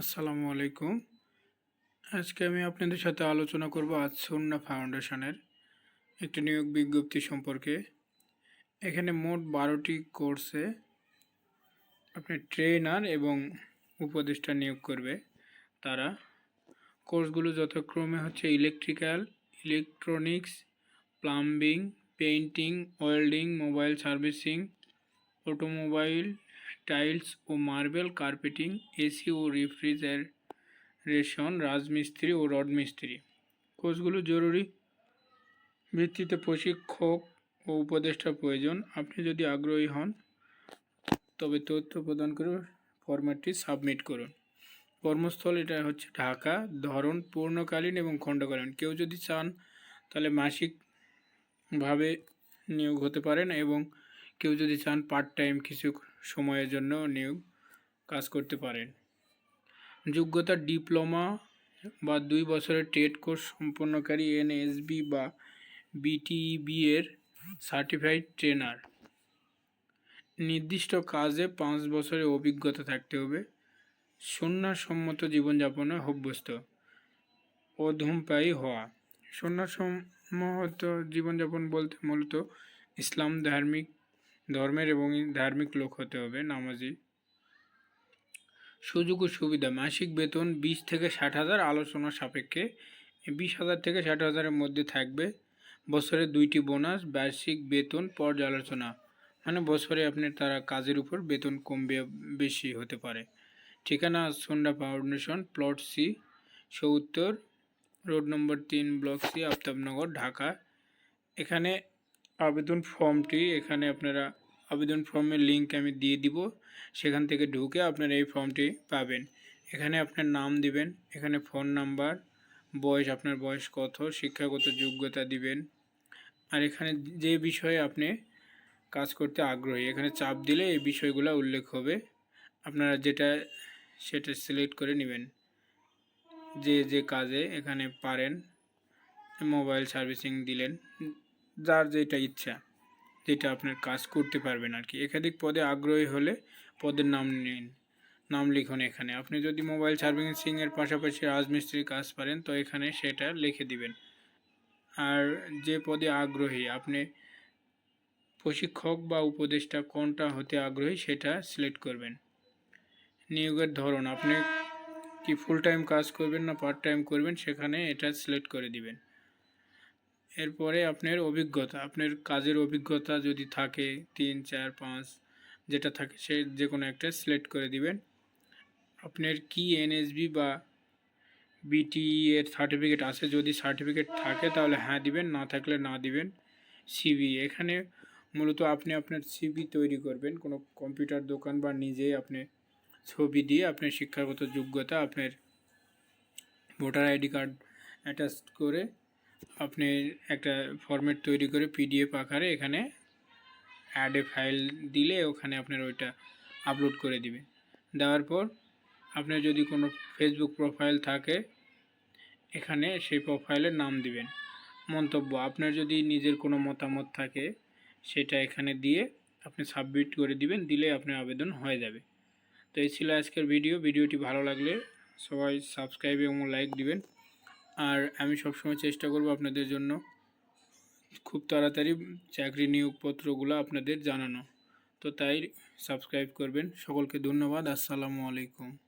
আসসালামু আলাইকুম। আজকে আমি আপনাদের সাথে আলোচনা করব আজসন্না ফাউন্ডেশনের একটি নিয়োগ বিজ্ঞপ্তি সম্পর্কে। এখানে মোট বারোটি কোর্সে আপনি ট্রেনার এবং উপদেষ্টা নিয়োগ করবে তারা। কোর্সগুলো যথাক্রমে হচ্ছে electrical, electronics, plumbing, painting, welding, mobile servicing, automobile tiles ও মার্বেল কার্পেটিং, এসি ও রেফ্রিজারেশন, রাজমিস্ত্রি ও রড মিস্ত্রি। কোর্সগুলো জরুরি। ভিত্তিতে প্রশিক্ষক ও উপদেষ্টা প্রয়োজন। আপনি যদি আগ্রহী হন, তবে তথ্য প্রদান করে ফরম্যাটটি সাবমিট করুন। কর্মস্থল এটা হচ্ছে ঢাকা, ধরন পূর্ণকালীন এবং খণ্ডকালীন। কেউ যদি চান, তাহলে মাসিকভাবে নিয়োগ হতে পারেন এবং কেউ যদি চান পার্ট টাইম কিছু সময়ের জন্য নিয়োগ কাজ করতে পারেন। যোগ্যতা ডিপ্লোমা বা দুই বছরের টেট কোর্স সম্পন্নকারী এনএসবি বা বিটিইবি এর সার্টিফাইড ট্রেনার। নির্দিষ্ট কাজে পাঁচ বছরের অভিজ্ঞতা থাকতে হবে। সন্ন্যাসম্মত জীবনযাপনে অভ্যস্ত ও ধূমপায়ী হওয়া। সন্ন্যাসম্মত জীবনযাপন বলতে মূলত ইসলাম ধার্মিক ধর্মের এবং ধার্মিক লোক হতে হবে, নামাজি। সুযোগ ও সুবিধা, মাসিক বেতন বিশ থেকে ষাট হাজার, আলোচনা সাপেক্ষে বিশ হাজার থেকে ষাট হাজারের মধ্যে থাকবে। বছরে দুইটি বোনাস, বার্ষিক বেতন, পর্যালোচনা। মানে বছরে আপনার তারা কাজের উপর বেতন কমবে, বেশি হতে পারে। ঠিকানা সন্ডা ফাউন্ডেশন, প্লট সি, সত্তর, রোড নম্বর তিন, ব্লক সি, আফতাবনগর, ঢাকা। এখানে আবেদন ফর্মটি এখানে আপনারা আবেদন ফর্মের লিঙ্ক আমি দিয়ে দিব। সেখান থেকে ঢুকে আপনারা এই ফর্মটি পাবেন। এখানে আপনার নাম দিবেন, এখানে ফোন নাম্বার, বয়স, আপনার বয়স কত, শিক্ষাগত যোগ্যতা দিবেন। আর এখানে যে বিষয়ে আপনি কাজ করতে আগ্রহী, এখানে চাপ দিলে এই বিষয়গুলো উল্লেখ হবে। আপনারা যেটা, সেটা সিলেক্ট করে নেবেন। যে যে কাজে এখানে পারেন, মোবাইল সার্ভিসিং দিলেন যার যেটা ইচ্ছা, যেটা আপনার কাজ করতে পারবেন আর কি একাধিক পদে আগ্রহী হলে পদের নাম নিন, নাম লিখুন এখানে। আপনি যদি মোবাইল সার্ভিসিংয়ের পাশাপাশি রাজমিস্ত্রির কাজ পারেন, তো এখানে সেটা লিখে দিবেন। আর যে পদে আগ্রহী, আপনি প্রশিক্ষক বা উপদেষ্টা কোনটা হতে আগ্রহী, সেটা সিলেক্ট করবেন। নিয়োগের ধরন, আপনি কি ফুল টাইম কাজ করবেন না পার্ট টাইম করবেন, সেখানে এটা সিলেক্ট করে দিবেন। এরপরে আপনার অভিজ্ঞতা, আপনার কাজের অভিজ্ঞতা যদি থাকে তিন, চার, পাঁচ, যেটা থাকে সে যে কোনো একটা সিলেক্ট করে দিবেন। আপনার কি এনএসবি বা বিটিই এর সার্টিফিকেট আছে? যদি সার্টিফিকেট থাকে তাহলে হ্যাঁ দিবেন, না থাকলে না দিবেন। সিবি এখানে মূলত আপনি আপনার সিবি তৈরি করবেন। কোনো কম্পিউটার দোকান বা নিজেই আপনি ছবি দিয়ে আপনার শিক্ষাগত যোগ্যতা, আপনার ভোটার আইডি কার্ড অ্যাটাচ করে আপনি একটা ফরম্যাট তৈরি করে পিডিএফ আকারে এখানে অ্যাডে ফাইল দিলে ওখানে আপনার ওইটা আপলোড করে দিবেন দেওয়ার পর আপনার যদি কোনো ফেসবুক প্রোফাইল থাকে, এখানে সেই প্রোফাইলের নাম দিবেন। মন্তব্য, আপনার যদি নিজের কোনো মতামত থাকে, সেটা এখানে দিয়ে আপনি সাবমিট করে দিবেন, দিলে আপনার আবেদন হয়ে যাবে। তো এই ছিল আজকের ভিডিও ভিডিওটি ভালো লাগলে সবাই সাবস্ক্রাইব এবং লাইক দিবেন। আর আমি সবসময় চেষ্টা করব আপনাদের জন্য খুব তাড়াতাড়ি চাকরি নিয়োগপত্রগুলো আপনাদের জানানো। তো তাই সাবস্ক্রাইব করবেন। সকলকে ধন্যবাদ। আসসালামু আলাইকুম।